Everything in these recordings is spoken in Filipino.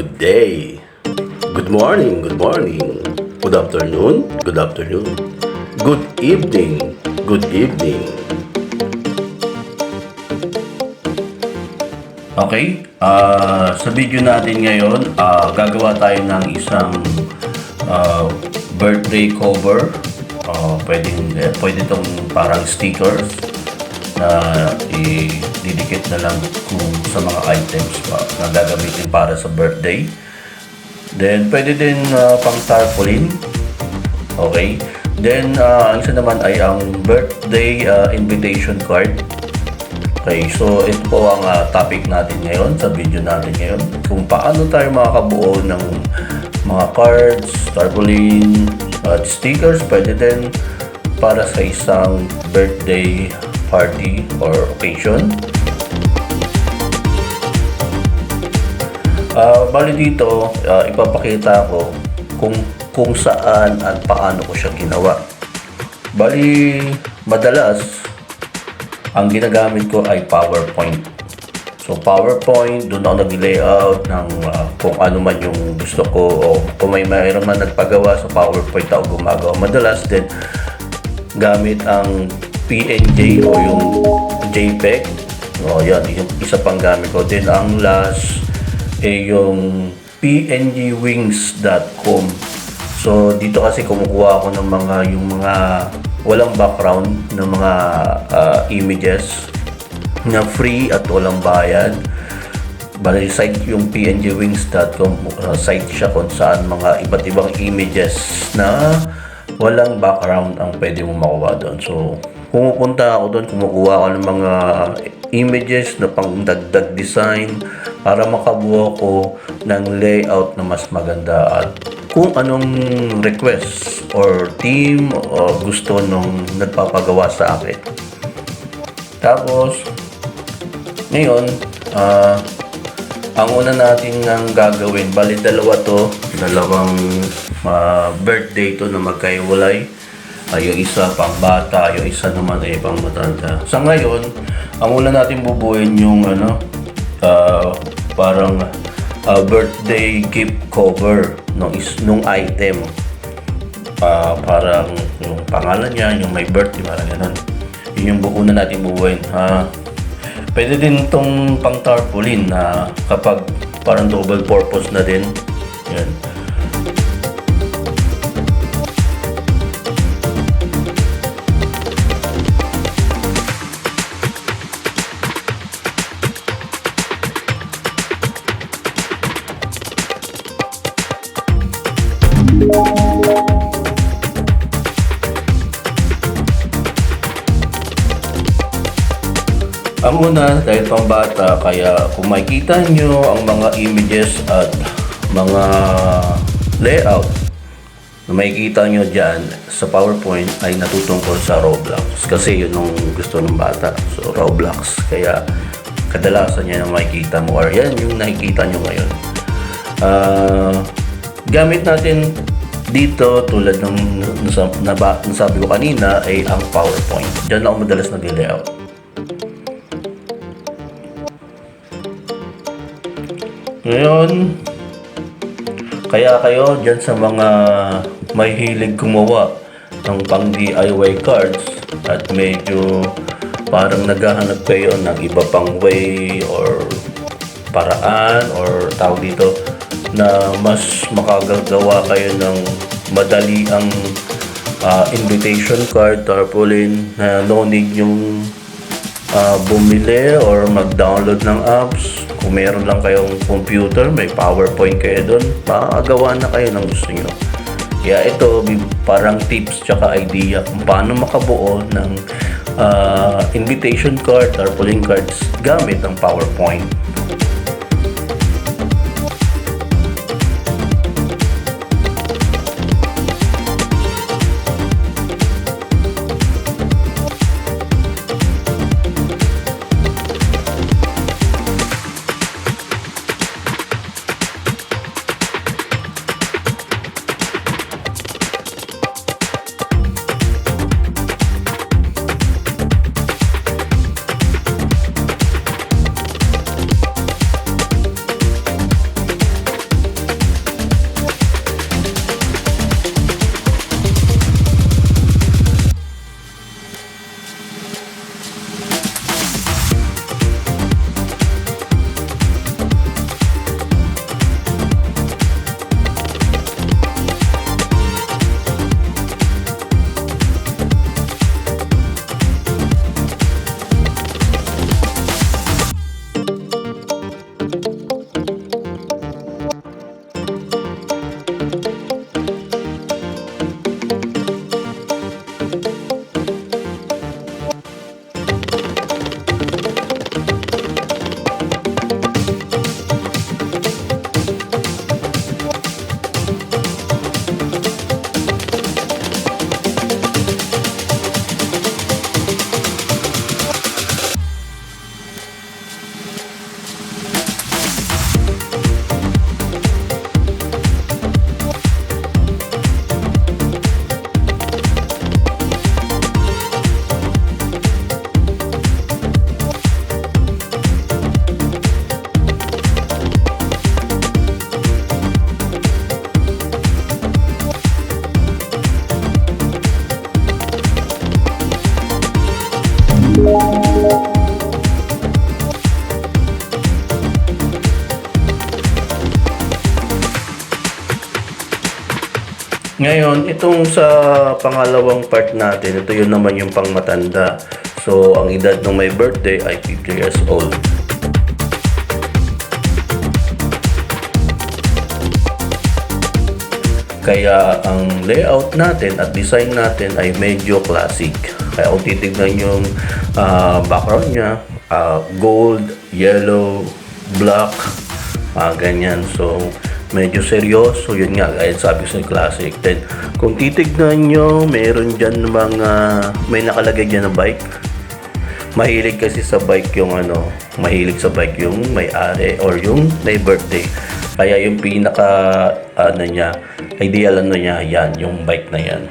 Good day, good morning, good morning. Good afternoon, good afternoon. Good evening, good evening. Okay, ah sa video natin ngayon, ah gagawa tayo ng isang ah, birthday cover. Pwedeng, eh, pwede itong parang stickers na i-didikit na lang kung sa mga items pa na gagamitin para sa birthday. Then, pwede din ah, pang tarpaulin. Okay. Then, ah, ang isa naman ay ang birthday ah, invitation card. Okay, so ito po ang ah, topic natin ngayon sa video natin ngayon. Kung paano tayo makakabuo ng mga cards, tarpaulin, at stickers, pwede din para sa isang birthday party or occasion. Ah, bali dito, ah, ipapakita ko kung kung saan at paano ko siya ginawa. Bali, madalas ang ginagamit ko ay PowerPoint. So PowerPoint, doon ako nag-layout ng ah, kung ano man yung gusto ko o kung may mayroon man nagpagawa sa PowerPoint ako gumagawa. Madalas din gamit ang PNG o yung JPEG. O yan, yung isa pang gamit ko. Then ang last eh yung pngwings.com. So dito kasi kumukuha ako ng mga yung mga walang background ng mga ah, images na free at walang bayad. Bali site yung pngwings.com uh, site siya kung saan mga iba't ibang images na walang background ang pwede mo makuha doon. So, pumupunta ako doon, kumukuha ako ng mga images na pangdagdag design para makabuo ko ng layout na mas maganda at kung anong request or team o gusto nung nagpapagawa sa akin. Tapos, ngayon, ah, ang una natin nang gagawin, bali dalawa to, dalawang ah, birthday to na magkaiwalay. Ay, yung isa pang bata, yung isa naman ay pang matanda. Sa ngayon, ang una natin bubuin yung ano, ah, parang ah, birthday gift cover nung, is, nung item. Ah, parang yung pangalan niya, yung may birthday, parang ganun. Yun yung una natin bubuin. Ah, Pwede din itong pang tarpaulin na kapag parang double purpose na din. Yan. Ang una, dahil pang bata, kaya kung makikita nyo ang mga images at mga layout na makikita nyo dyan sa PowerPoint ay natutungkol sa Roblox. Kasi yun ang gusto ng bata. So, Roblox. Kaya kadalasan yan ang makikita mo or yan yung nakikita nyo ngayon. Ah, gamit natin dito tulad ng nasabi ko kanina ay ang PowerPoint. Diyan ako madalas nag-layout. Ngayon, kaya kayo dyan sa mga may hilig gumawa ng pang DIY cards at medyo parang naghahanap kayo ng iba pang way or paraan or tawag dito na mas makagagawa kayo ng madali ang ah, invitation card, tarpaulin na no need yung ah, bumili or mag-download ng apps. Kung meron lang kayong computer, may PowerPoint kayo doon, makakagawa na kayo ng gusto nyo. Kaya ito, parang tips tsaka idea kung paano makabuo ng ah, invitation card, tarpaulin cards gamit ang PowerPoint. Ngayon, itong sa pangalawang part natin, ito yun naman yung pangmatanda. So, ang edad ng may birthday ay 50 years old. Kaya ang layout natin at design natin ay medyo classic. Kaya kung titignan yung ah, background niya, ah, gold, yellow, black, ah, ganyan. So, medyo seryoso. Yun nga, gaya sabi ko sa classic. Then, kung titignan nyo, meron dyan mga, may nakalagay dyan na bike. Mahilig kasi sa bike yung ano, mahilig sa bike yung may-ari or yung may birthday. Kaya yung pinaka ano niya, ideal ano niya, yan, yung bike na yan.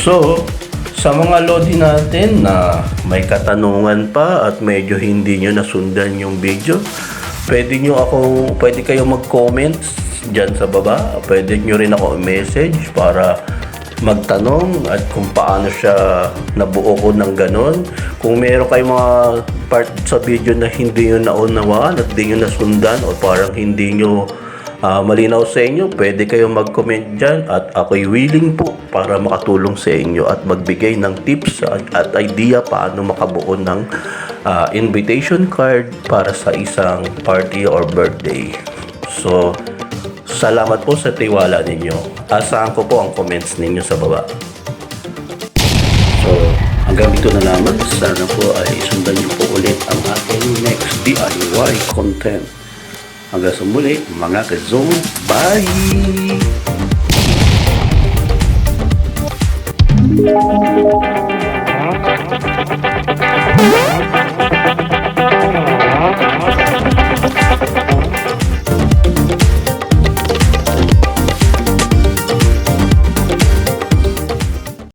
So, sa mga lodi natin na may katanungan pa at medyo hindi nyo nasundan yung video, pwede nyo ako, pwede kayo mag-comment dyan sa baba. Pwede nyo rin ako message para magtanong at kung paano siya nabuo ko ng ganon. Kung meron kayong mga part sa video na hindi nyo naunawaan at hindi nyo nasundan o parang hindi nyo Ah, malinaw sa inyo, pwede kayong mag-comment dyan at ako'y willing po para makatulong sa inyo at magbigay ng tips at, at idea paano makabuo ng ah, invitation card para sa isang party or birthday. So, salamat po sa tiwala ninyo. Asahan ko po ang comments ninyo sa baba. So, hanggang dito na lamang. Sana po ay sundan niyo po ulit ang aking next DIY content. Hanggang sa muli, mga ka-zone. Bye!